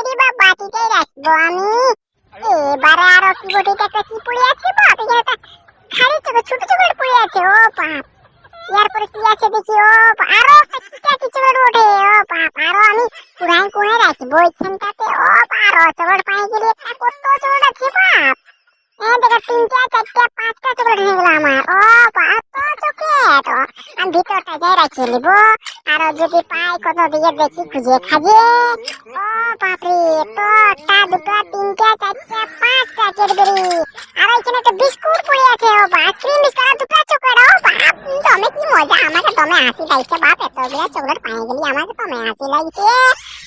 তৈরি বা রাখব আমি। এবারে আর কি কি পড়ে আছে খালি ছোট ছোট পড়ে আছে, ও বাপ। কি আছে দেখি, ও ওঠে ও বাপ। আর আমি কুড়াই কুড়াই রাখব ওইখানটাতে ও আরও চোখের পায়ে একটা কত আছে বা হ্যাঁ দেখো তিনটা, চারটা, পাঁচটা চোখের হয়ে গেল আমার, ও বা তো, আমি ভিতরটা যাই রাখিয়ে নিব। আরও যদি পাই কত দিয়ে দেখি, খুঁজে খাজে ও বাপরে একটা, দুটো, তিনটা, চারটা, পাঁচটা ক্যাডবেরি আর এখানে একটা বিস্কুট পড়ে আছে, ও বাপ ক্রিম দুটো চকলেট। ও বাপ, দমে কি মজা আমাকে দমে হাসি লাগছে, বাপ, এতগুলো চকলেট পাই গেলি আমাকে দমে হাসি লাগছে।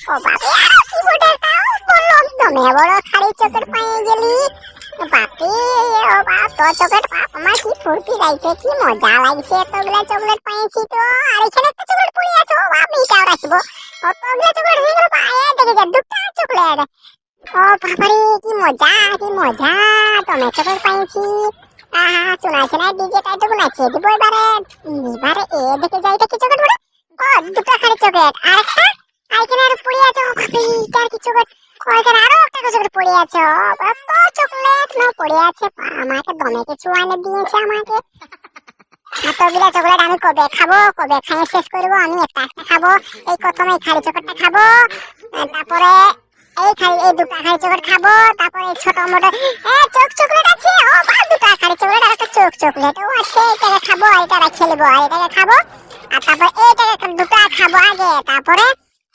ও আর কি বটে তাও বলল দমে বড় খালি চকলেট পাই গেলি। বাপ তো চকলেট বাপ আমার কি ফুর্তি লাগছে কি মজা লাগছে এতগুলো চকলেট পাইছি তো। আর এখানে একটা চকলেট পড়ে আছে, ও বাপ, এইটাও রাখব। অতগুলো চকলেট হয়ে গেল পায়ে দেখে যা, দুটো চকলেট। ও বাবারে কি মজা কি মজা তুমি চকলেট পাইছি। আহা শোনাছে না ডিজে টাইটুকুন আছে দিব এবারে। এবারে এ দেখে যাই দেখি চকলেট বড় ও, দুটো খালি চকলেট। আর একটা আর এখানে আর পড়ে আছে ও বাপরে তার কি ও আরও একটা পড়ে আছে চকলেট না পড়ে আছে আমাকে দমে কিছু আনে দিয়েছে আমাকে। এতগুলো চকলেট আমি কবে খাব, কবে খাইয়ে শেষ করব, আমি একটা একটা খাব, এই প্রথমে এই খালি চকলেটটা খাব তারপরে এই খালি, এই দুটো খালি চকলেট খাব, তারপরে এই ছোট মোটো, এ, চোখ চকলেট আছে? ও বা দুটো খালি চকলেট আর একটা চোখ চকলেট ও আছে, এটাকে খাব, আর এটা রেখে আর এটাকে খাব, আর তারপরে এইটাকে দুটো খাব আগে, তারপরে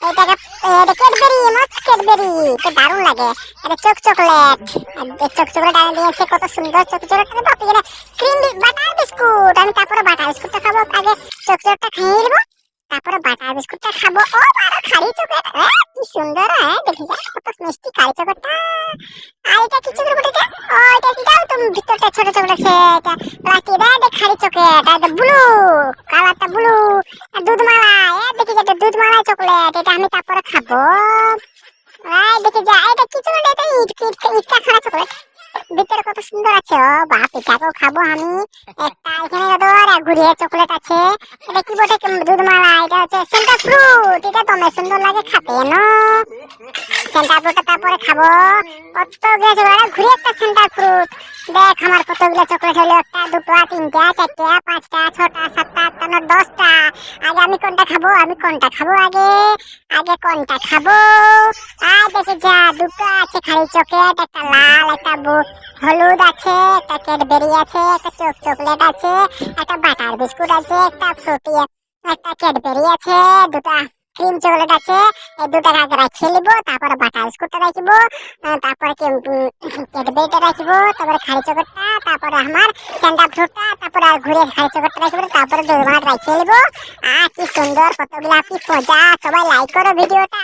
এইটাকে এটা ক্যাডবেরি মস্ত ক্যাডবেরি তো দারুণ লাগে। এটা চোখ চকলেট। আর চোখ চকলেট আনে দিয়েছে কত সুন্দর চোখ চকলেট বাপ এখানে ক্রিম বাটার বিস্কুট আমি তারপরে বাটার বিস্কুটটা খাব। আগে চোখ চকলেটটা খেয়ে নেব। তারপরে বাটার বিস্কুটটা খাব। ও, বারো খালি চকলেট। কি সুন্দর হ্যাঁ দেখি কত মিষ্টি খালি চকলেটটা। আর এটা কি চকলেট বটে ও, এটা কি দাও তুমি এটা এটা ব্লু কালারটা ব্লু আর দুধমালা, এ দেখি যা এটা দুধমালা চকলেট এটা আমি তারপরে খাব। ভিতরে কত সুন্দর আছে, ও খাব আমি। একটা এখানে ধর ঘুরিয়ে কি বটে? দুধমালা ফ্রুট এটা তো অনেক সুন্দর লাগে খেতে, না? সেন্টার ফ্রুটটা তারপরে খাব। একটা সেন্টার ফ্রুট দেখ, আমার কতগুলো চকলেট হলো। একটা, দুটো, তিনটা, চারটা, পাঁচটা, ছটা, সাতটা, আটটা নয় দশটা। আগে আমি কোনটা খাব? আমি কোনটা খাব আগে? আগে কোনটা খাব? আর দেখে যা, দুটো আছে খালি চকলেট, একটা লাল, একটা হলুদ আছে, একটা ক্যাডবেরি আছে, একটা চোখ চকলেট আছে, একটা বাটার বিস্কুট আছে, একটা ফ্রুটি একটা ক্যাডবেরি আছে, দুটো ক্রিম চকলেট আছে এই দুটো আগে রাখে নিব, তারপরে বাটার বিস্কুটটা রাখিব তারপরে ক্যাডবেরিটা রাখিব তারপরে খালি চকলেটটা তারপরে আমার স্যান্ডা ফ্রুটটা, তারপরে আর ঘুরে খালি চকলেটটা রাখিব তারপরে দুর্বাট রাখিয়ে নিব। আর কি সুন্দর কতগুলা কি মজা, সবাই লাইক করো ভিডিওটা।